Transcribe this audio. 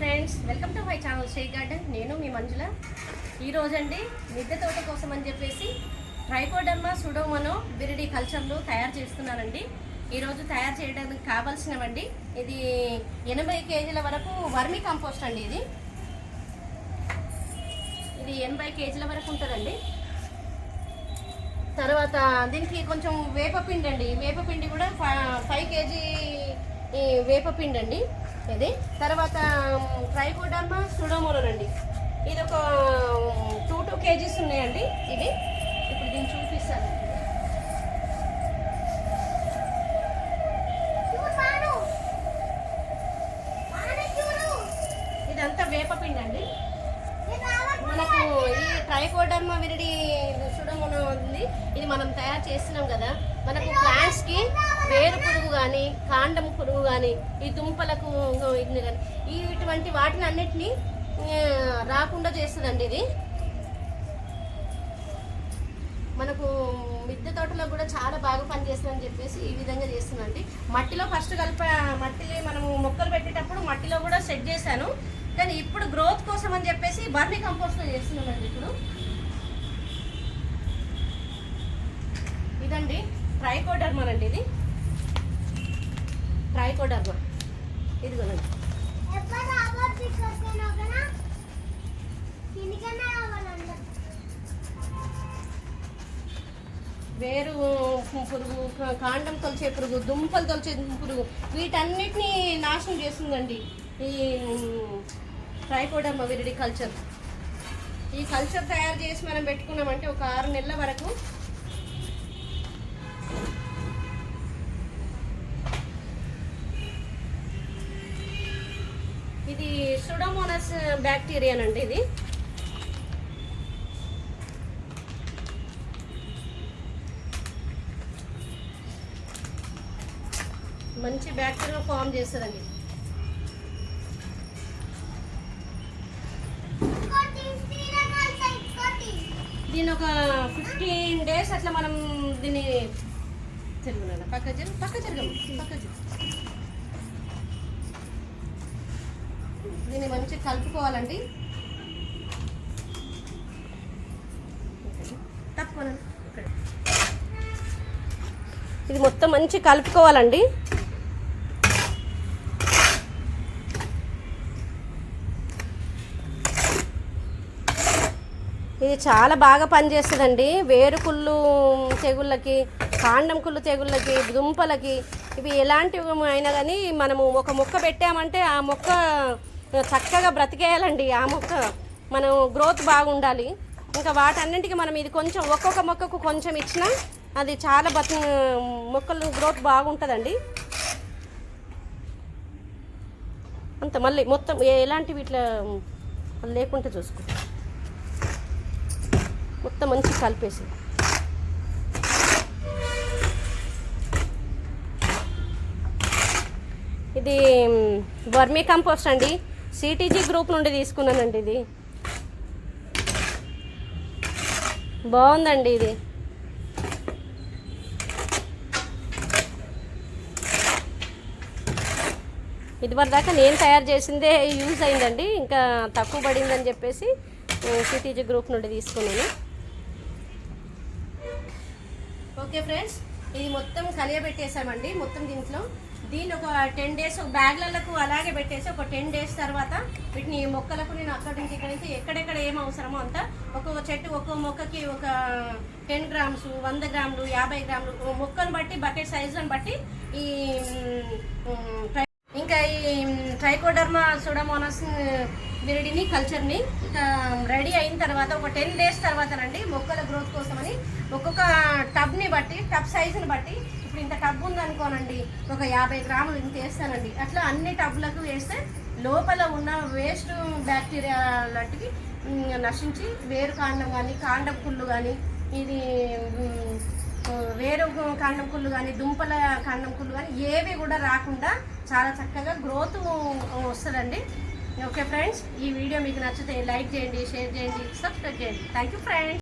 Friends welcome to my channel షే garden. నేను మీ మంజుల. ఈరోజు అండి మిద్దె తోట కోసం అని చెప్పేసి ట్రైకోడర్మా సుడోమనో బిరిడి కల్చర్లు తయారు చేస్తున్నానండి. ఈరోజు తయారు చేయడానికి కావాల్సినవండి. ఇది ఎనభై కేజీల వరకు వర్మి కంపోస్ట్ అండి ఇది. ఇది ఎనభై కేజీల వరకు ఉంటుందండి. తర్వాత దీనికి కొంచెం వేపపిండి అండి వేపపిండి కూడా ఫైవ్ కేజీ ఈ వేపపిండి అండి ఇది. తర్వాత ట్రైకోడర్మా? సుడోమోరన్ అండి ఇది ఒక టూ టూ కేజీస్ ఉన్నాయండి ఇది ఇప్పుడు దీన్ని చూపిస్తాను. ఇదంతా వేపపిండి అండి మనకు ఈ ట్రైకోడర్మా విరిడి సుడమున ఉంది. ఇది మనం తయారు చేస్తున్నాం కదా. మనకు ప్లాంట్స్ కానీ కాండం పురుగు కానీ ఈ దుంపలకు ఇది కానీ ఇటువంటి వాటిని అన్నిటినీ రాకుండా చేస్తుందండి ఇది. మనకు మిద్దె తోటలో కూడా చాలా బాగా పనిచేస్తుందని చెప్పేసి ఈ విధంగా చేస్తుందండి. మట్టిలో ఫస్ట్ కలిప మట్టిని మనము మొక్కలు పెట్టేటప్పుడు మట్టిలో కూడా సెట్ చేశాను. కానీ ఇప్పుడు గ్రోత్ కోసం అని చెప్పేసి బర్మీ కంపోస్ట్లో చేస్తున్నామండి ఇప్పుడు. ఇదండి ట్రైకోడర్మన్ అండి ఇది. ట్రైకోడర్మా ఇదిగోనండి వేరు పురుగు కాండం తొలిచే పురుగు దుంపలు తొలిచే పురుగు వీటన్నిటిని నాశనం చేస్తుందండి ఈ ట్రైకోడర్మా విరిడి కల్చర్ ఈ కల్చర్ తయారు చేసి మనం పెట్టుకున్నామంటే ఒక ఆరు నెలల వరకు ఇది సుడోమోనస్ బ్యాక్టీరియానండి ఇది. మంచి బ్యాక్టీరియా ఫామ్ చేస్తుందండి. దీని ఒక ఫిఫ్టీన్ డేస్ అట్లా మనం దీన్ని తిరుగునా పక్క జరుగు పక్క జరగము పక్క జరుగు. దీన్ని మంచిగా కలుపుకోవాలండి. తప్పకుండా. ఇది మొత్తం మంచి కలుపుకోవాలండి. ఇది చాలా బాగా పనిచేస్తుందండి. వేరుకుళ్ళు తెగుళ్ళకి కాండం కుళ్ళు తెగుళ్ళకి దుంపలకి ఇవి ఎలాంటివి అయినా కానీ మనము ఒక మొక్క పెట్టామంటే ఆ మొక్క చక్కగా బ్రతికేయాలండి ఆ మొక్క. మనం గ్రోత్ బాగుండాలి. ఇంకా వాటన్నింటికి మనం ఇది కొంచెం ఒక్కొక్క మొక్కకు కొంచెం ఇచ్చినా అది చాలా బతి మొక్కలు గ్రోత్ బాగుంటుందండి. అంత మళ్ళీ మొత్తం ఎలాంటివి ఇట్లా లేకుండా చూసుకో. మొత్తం మంచి కలిపేసి. ఇది వర్మీ కంపోస్ట్ అండి. సిటీజీ గ్రూప్ నుండి తీసుకున్నానండి ఇది. బాగుందండి ఇది. ఇదివరదాకా నేను తయారు చేసిందే యూజ్ అయిందండి ఇంకా తక్కువ పడిందని చెప్పేసి సిటీజీ గ్రూప్ నుండి తీసుకున్నాను. ఓకే ఫ్రెండ్స్ ఇది మొత్తం కలియబెట్టేసామండి. మొత్తం దీంట్లో దీన్ని ఒక టెన్ డేస్ ఒక బ్యాగ్లకు అలాగే పెట్టేసి ఒక టెన్ డేస్ తర్వాత వీటిని మొక్కలకు నేను అక్కడి నుంచి ఇక్కడి నుంచి ఎక్కడెక్కడ ఏం అవసరమో అంతా ఒక్కొక్క చెట్టు ఒక్కొక్క మొక్కకి ఒక టెన్ గ్రామ్స్ వంద గ్రాములు యాభై గ్రాములు మొక్కను బట్టి బకెట్ సైజుని బట్టి ఈ ఇంకా ఈ ట్రైకోడర్మా సుడమోనస్ విరిడిని కల్చర్ని రెడీ అయిన తర్వాత ఒక టెన్ డేస్ తర్వాతనండి మొక్కల గ్రోత్ కోసమని ఒక్కొక్క టబ్ని బట్టి టబ్ సైజుని బట్టి ఇప్పుడు ఇంత టబ్ ఉందనుకోనండి ఒక యాభై గ్రాములు ఇంత వేస్తానండి. అట్లా అన్ని టబ్లకు వేస్తే లోపల ఉన్న వేస్ట్ బ్యాక్టీరియా లాంటివి నశించి వేరు కాండం కానీ కాండం కుళ్ళు కానీ ఇది వేరు కాండం కుళ్ళు కానీ దుంపల కాండం కుళ్ళు కానీ ఏవి కూడా రాకుండా చాలా చక్కగా గ్రోత్ వస్తుందండి. ఓకే ఫ్రెండ్స్ ఈ వీడియో మీకు నచ్చితే లైక్ చేయండి షేర్ చేయండి సబ్స్క్రైబ్ చేయండి. Thank you friends.